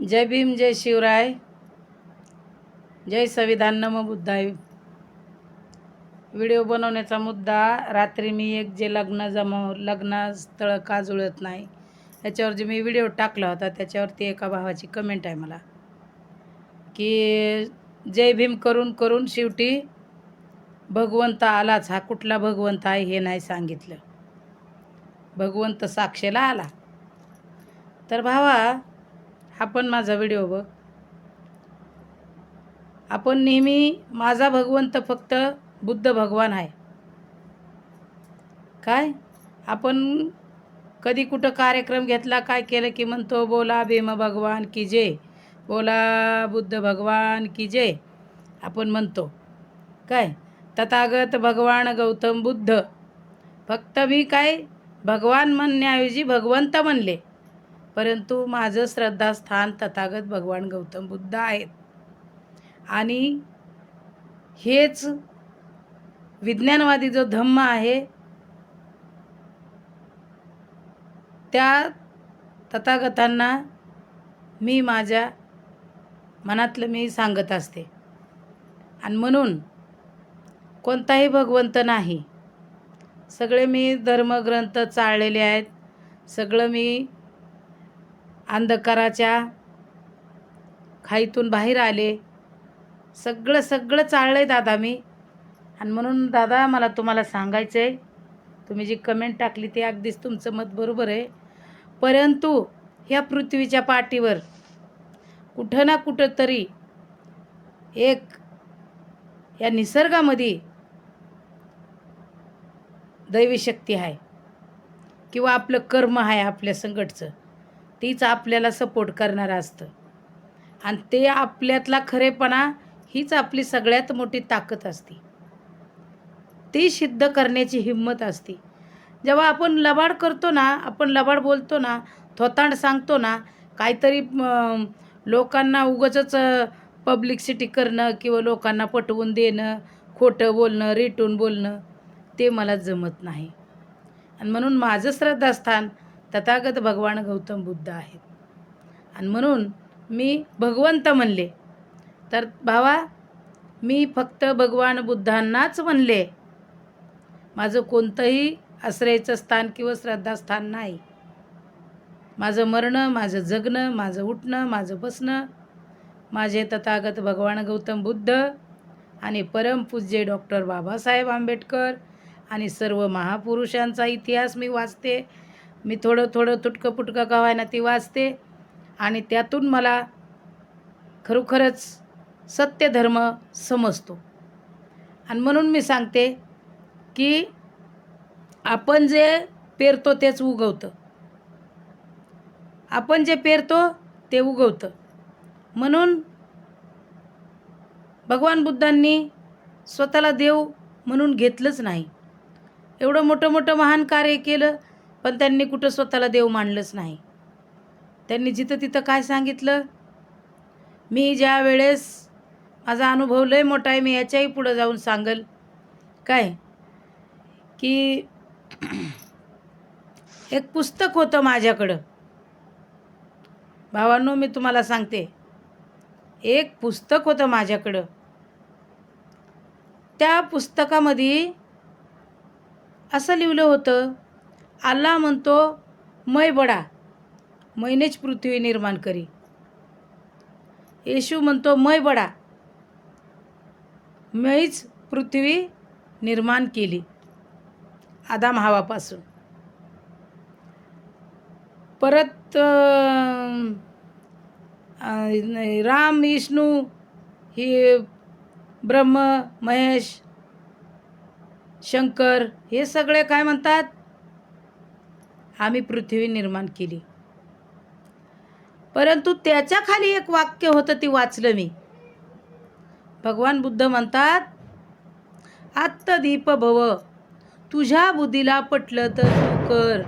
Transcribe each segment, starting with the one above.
जय भीम जय शिवराय जय संविधान नम बुद्धाय व्हिडिओ बनवण्याचा मुद्दा रात्री मी एक जे लग्न जमव लग्नस्थळ का जुळत नाही त्याच्यावर जे मी व्हिडिओ टाकला होता त्याच्यावरती एका भावाची कमेंट आहे मला. की जय भीम करून करून शेवटी भगवंत आलाच. हा कुठला भगवंत आहे हे नाही सांगितलं. भगवंत साक्षेला आला. तर भावा हा पण माझा व्हिडिओ बघ. आपण नेहमी माझा भगवंत फक्त बुद्ध भगवान आहे. काय? आपण कधी कुठं कार्यक्रम घेतला काय केलं की म्हणतो बोला भीम भगवान की जय. बोला बुद्ध भगवान की जय. आपण म्हणतो. काय? तथागत भगवान गौतम बुद्ध. फक्त मी काय? भगवान म्हणण्याऐवजी भगवंत म्हणले. परंतु माझं श्रद्धास्थान तथागत भगवान गौतम बुद्ध आहेत. आणि हेच विज्ञानवादी जो धम्म आहे त्या तथागतांना मी माझ्या मनातलं मी सांगत असते. आणि म्हणून कोणताही भगवंत नाही. सगळे मी धर्मग्रंथ चाळलेले आहेत. सगळं मी अंधकाराच्या खाईतून बाहेर आले. सगळं सगळं चाललं आहे दादा मी. आणि म्हणून दादा मला तुम्हाला सांगायचं आहे तुम्ही जी कमेंट टाकली ते अगदीच तुमचं मत बरोबर आहे. परंतु ह्या पृथ्वीच्या पाठीवर कुठं ना कुठं तरी एक या निसर्गामध्ये दैवी शक्ती आहे. किंवा आपलं कर्म आहे आपल्या संकटचं. तीच आपल्याला सपोर्ट करणारं असतं. आणि ते आपल्यातला खरेपणा हीच आपली सगळ्यात मोठी ताकद असते. ती सिद्ध करण्याची हिंमत असते. जेव्हा आपण लबाड करतो ना आपण लबाड बोलतो ना थोतांड सांगतो ना काहीतरी लोकांना उगचच पब्लिकसिटी करणं किंवा लोकांना पटवून देणं खोटं बोलणं रेटून बोलणं ते मला जमत नाही. आणि म्हणून माझं श्रद्धास्थान तथागत भगवान गौतम बुद्ध आहेत. आणि म्हणून मी भगवंत म्हणले. तर भावा मी फक्त भगवान बुद्धांनाच म्हणले. माझं कोणतंही आश्रयाचं स्थान किंवा श्रद्धास्थान नाही. माझं मरणं माझं जगणं माझं उठणं माझं बसणं माझे तथागत भगवान गौतम बुद्ध आणि परमपूज्य डॉक्टर बाबासाहेब आंबेडकर आणि सर्व महापुरुषांचा इतिहास मी वाचते. मी थोडं थोडं तुटकं पुटकं का ना ती वाचते आणि त्यातून मला खरोखरच सत्य धर्म समजतो. आणि म्हणून मी सांगते की आपण जे पेरतो तेच उगवतं. आपण जे पेरतो ते उगवतं. म्हणून भगवान बुद्धांनी स्वतःला देव म्हणून घेतलंच नाही. एवढं मोठं मोठं महान कार्य केलं पण त्यांनी कुठं स्वतःला देव मानलंच नाही. त्यांनी जिथं तिथं काय सांगितलं? मी ज्या वेळेस माझा अनुभव लय मोठा आहे मी याच्याही पुढं जाऊन सांगल. काय? की एक पुस्तक होतं माझ्याकडं. भावांनो मी तुम्हाला सांगते. एक पुस्तक होतं माझ्याकडं. त्या पुस्तकामध्ये असं लिहिलं होतं आल्ला म्हणतो मै बडा मैनेच पृथ्वी निर्माण करी. येशू म्हणतो मै बडा मैच पृथ्वी निर्माण केली. आदाम हवापासून. परत राम विष्णू ही ब्रह्म महेश शंकर हे सगळे काय म्हणतात? आम्ही पृथ्वी निर्माण केली. परंतु त्याच्याखाली एक वाक्य होतं ते वाचलं मी. भगवान बुद्ध म्हणतात आत्तदीप भव तुझ्या बुद्धीला पटलं तर तू कर.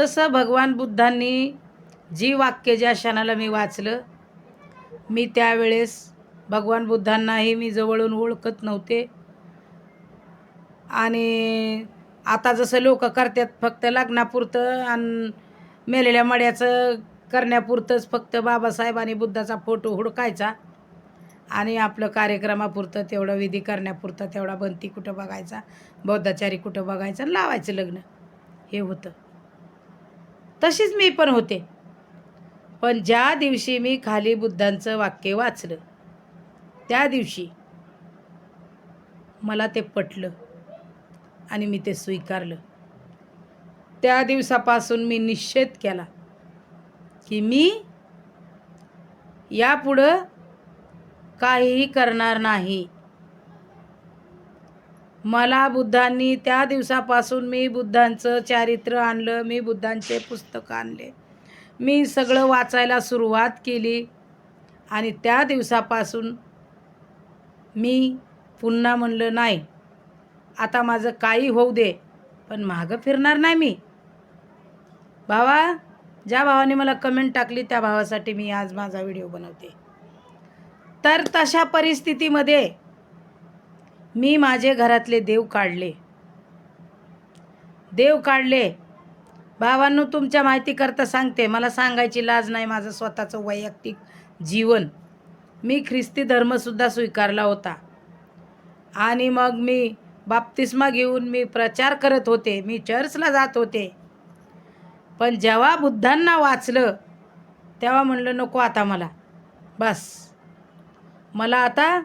तसं भगवान बुद्धांनी जी वाक्य ज्या क्षणाला मी वाचलं मी त्यावेळेस भगवान बुद्धांनाही मी जवळून ओळखत नव्हते. आणि आता जसं लोक करतात फक्त लग्नापुरतं आणि मेलेल्या मड्याचं करण्यापुरतंच फक्त बाबासाहेब आणि बुद्धाचा फोटो हुडकायचा. आणि आपलं कार्यक्रमापुरतं तेवढं विधी करण्यापुरतं तेवढा बंती कुठं बघायचा बौद्धाचारी कुठं बघायचं आणि लावायचं लग्न. हे होतं. तशीच मी पण होते. पण ज्या दिवशी मी खाली बुद्धांचं वाक्य वाचलं त्या दिवशी मला ते पटलं आणि मी ते स्वीकारलं. त्या दिवसापासून मी निश्चित केला की मी यापुढं काहीही करणार नाही. मला बुद्धांनी त्या दिवसापासून मी बुद्धांचं चारित्र्य आणलं मी बुद्धांचे पुस्तक आणले. मी सगळं वाचायला सुरुवात केली आणि त्या दिवसापासून मी पुन्हा म्हणलं नाही आता माझं काही होऊ दे पण मागं फिरणार नाही मी. भावा ज्या भावाने मला कमेंट टाकली त्या भावासाठी मी आज माझा व्हिडिओ बनवते. तर तशा परिस्थितीमध्ये मी माझे घरातले देव काढले. देव काढले. भावांनो तुमच्या माहितीकरता सांगते मला सांगायची लाज नाही माझं स्वतःचं वैयक्तिक जीवन. मी ख्रिस्ती धर्मसुद्धा स्वीकारला होता. आणि मग मी बाप्तिस्मा घेऊन मी प्रचार करत होते. मी चर्चला जात होते. पण जेव्हा बुद्धांना वाचलं तेव्हा म्हणलं नको आता मला. बस. मला आता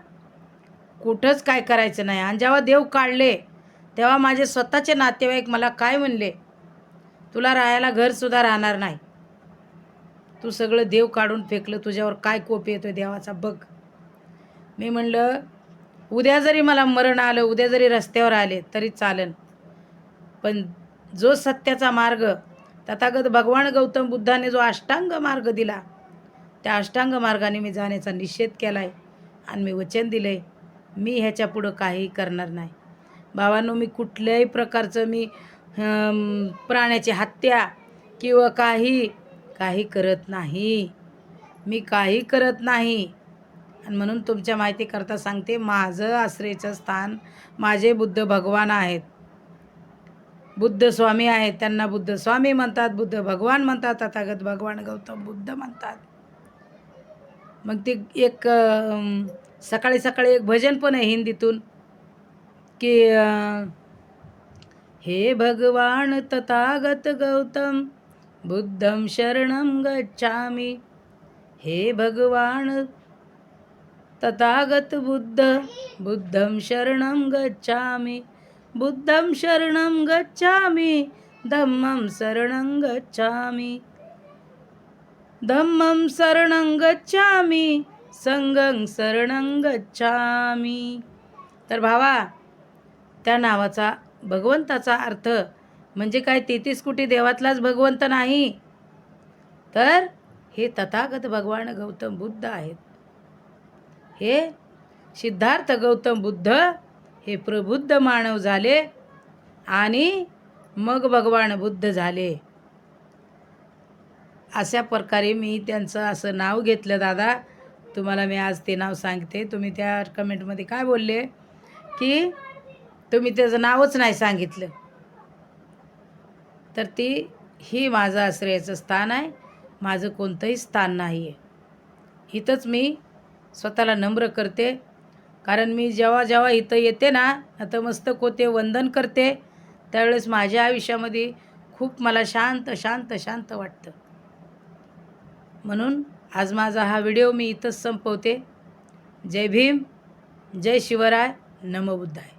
कुठंच काय करायचं नाही. आणि जेव्हा देव काढले तेव्हा माझे स्वतःचे नातेवाईक मला काय म्हणले? तुला राहायला घरसुद्धा राहणार नाही. तू सगळं देव काढून फेकलं तुझ्यावर काय कोप येतो देवाचा बघ. मी म्हणलं उद्या जरी मला मरण आलं उद्या जरी रस्त्यावर आले तरी चालेल पण जो सत्याचा मार्ग तथागत भगवान गौतम बुद्धाने जो अष्टांग मार्ग दिला त्या अष्टांग मार्गाने मी जाण्याचा निषेध केला आहे आणि मी वचन दिलं आहे मी ह्याच्या पुढं काहीही करणार नाही. भावांनो मी कुठल्याही प्रकारचं मी प्राण्याची हत्या किंवा काही काही करत नाही. मी काही करत नाही. आणि म्हणून तुमच्या माहितीकरता सांगते माझं आश्रयचं स्थान माझे बुद्ध भगवान आहेत. बुद्ध स्वामी आहेत त्यांना बुद्ध स्वामी म्हणतात बुद्ध भगवान म्हणतात तथागत भगवान गौतम बुद्ध म्हणतात. मग ते एक सकाळी सकाळी एक भजन पण आहे हिंदीतून की हे भगवान तथागत गौतम बुद्धं शरणं गच्छामी। हे भगवान तथागत बुद्ध बुद्धं शरणं गच्छामी। बुद्धं शरणं गच्छामी धम्मं शरणं गच्छामी। धम्मं शरणं गच्छामी संगं शरणं गच्छामी। तर भावा त्या नावाचा भगवंताचा अर्थ म्हणजे काय तेहतीस कोटी देवातलाच भगवंत नाही? तर हे तथागत भगवान गौतम बुद्ध आहेत. हे सिद्धार्थ गौतम बुद्ध हे प्रबुद्ध मानव झाले आणि मग भगवान बुद्ध झाले. अशा प्रकारे मी त्यांचं असं नाव घेतलं दादा. तुम्हाला मी आज ते नाव सांगते. तुम्ही त्या कमेंटमध्ये काय बोलले? की तुम्ही त्याचं नावच नाही सांगितलं. तर ती ही माझं आश्रयाचं स्थान आहे. माझं कोणतंही स्थान नाही आहे इथंच मी स्वतःला नम्र करते. कारण मी जेव्हा जेव्हा इथं येते ना नतमस्तक होते वंदन करते त्यावेळेस माझ्या आयुष्यामध्ये खूप मला शांत शांत शांत वाटतं. म्हणून आज माझा हा व्हिडिओ मी इथंच संपवते. जय भीम जय शिवराय नमबुद्धाय